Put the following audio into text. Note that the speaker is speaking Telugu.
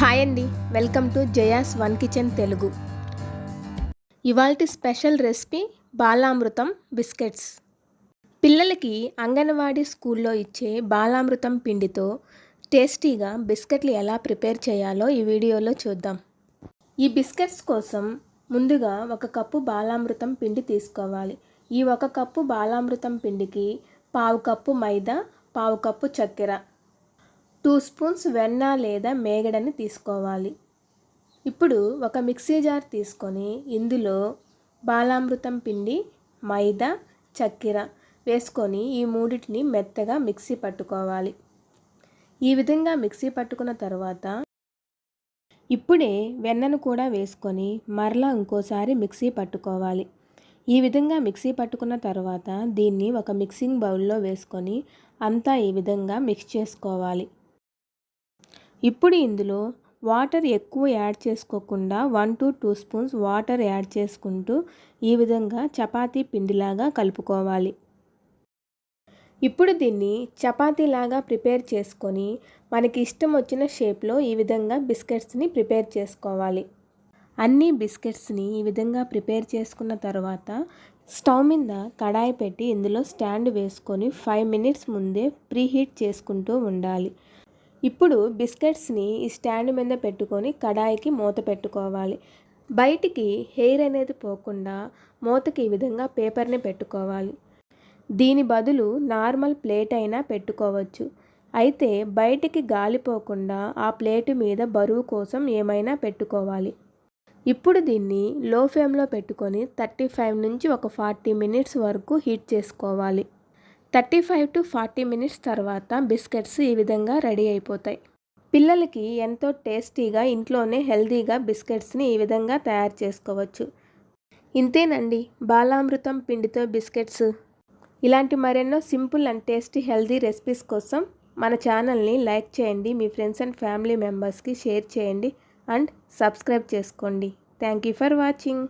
హాయ్ అండి. Welcome to Jaya's one kitchen Telugu. ఇవాల్టి స్పెషల్ రెసిపీ బాలామృతం బిస్కెట్స్. పిల్లలకి అంగన్వాడీ స్కూల్లో ఇచ్చే బాలామృతం పిండితో టేస్టీగా బిస్కెట్లు ఎలా ప్రిపేర్ చేయాలో ఈ వీడియోలో చూద్దాం. ఈ బిస్కెట్స్ కోసం ముందుగా ఒక కప్పు బాలామృతం పిండి తీసుకోవాలి. ఈ ఒక కప్పు బాలామృతం పిండికి పావు కప్పు మైదా పావు కప్పు చక్కెర టూ స్పూన్స్ వెన్న లేదా మేగడని తీసుకోవాలి. ఇప్పుడు ఒక మిక్సీ జార్ తీసుకొని ఇందులో బాలామృతం పిండి మైదా చక్కెర వేసుకొని ఈ మూడింటిని మెత్తగా మిక్సీ పట్టుకోవాలి. ఈ విధంగా మిక్సీ పట్టుకున్న తర్వాత ఇప్పుడే వెన్నను కూడా వేసుకొని మరలా ఇంకోసారి మిక్సీ పట్టుకోవాలి. ఈ విధంగా మిక్సీ పట్టుకున్న తర్వాత దీన్ని ఒక మిక్సింగ్ బౌల్లో వేసుకొని అంతా ఈ విధంగా మిక్స్ చేసుకోవాలి. ఇప్పుడు ఇందులో వాటర్ ఎక్కువ యాడ్ చేసుకోకుండా one to two spoons water add చేసుకుంటూ ఈ విధంగా చపాతీ పిండిలాగా కలుపుకోవాలి. ఇప్పుడు దీన్ని చపాతీలాగా ప్రిపేర్ చేసుకొని మనకి ఇష్టం వచ్చిన షేప్లో ఈ విధంగా బిస్కెట్స్ని ప్రిపేర్ చేసుకోవాలి. అన్ని బిస్కెట్స్ని ఈ విధంగా ప్రిపేర్ చేసుకున్న తర్వాత స్టవ్ మీద కడాయి పెట్టి ఇందులో స్టాండ్ వేసుకొని ఫైవ్ మినిట్స్ ముందే ప్రీహీట్ చేసుకుంటూ ఉండాలి. ఇప్పుడు బిస్కెట్స్ని ఈ స్టాండ్ మీద పెట్టుకొని కడాయికి మూత పెట్టుకోవాలి. బయటికి హెయిర్ అనేది పోకుండా మూతకి ఈ విధంగా పేపర్ని పెట్టుకోవాలి. దీని బదులు నార్మల్ ప్లేట్ అయినా పెట్టుకోవచ్చు. అయితే బయటికి గాలిపోకుండా ఆ ప్లేటు మీద బరువు కోసం ఏమైనా పెట్టుకోవాలి. ఇప్పుడు దీన్ని లో ఫ్లేమ్లో పెట్టుకొని థర్టీ ఫైవ్ నుంచి ఒక ఫార్టీ మినిట్స్ వరకు హీట్ చేసుకోవాలి. Thirty five to forty minutes తర్వాత బిస్కెట్స్ ఈ విధంగా రెడీ అయిపోతాయి. పిల్లలకి ఎంతో టేస్టీగా ఇంట్లోనే హెల్తీగా బిస్కెట్స్ని ఈ విధంగా తయారు చేసుకోవచ్చు. ఇంతేనండి బాలామృతం పిండితో బిస్కెట్స్. ఇలాంటి మరెన్నో simple and tasty healthy recipes కోసం మన ఛానల్ని లైక్ చేయండి మీ ఫ్రెండ్స్ అండ్ ఫ్యామిలీ మెంబర్స్కి షేర్ చేయండి అండ్ సబ్స్క్రైబ్ చేసుకోండి. Thank you for watching.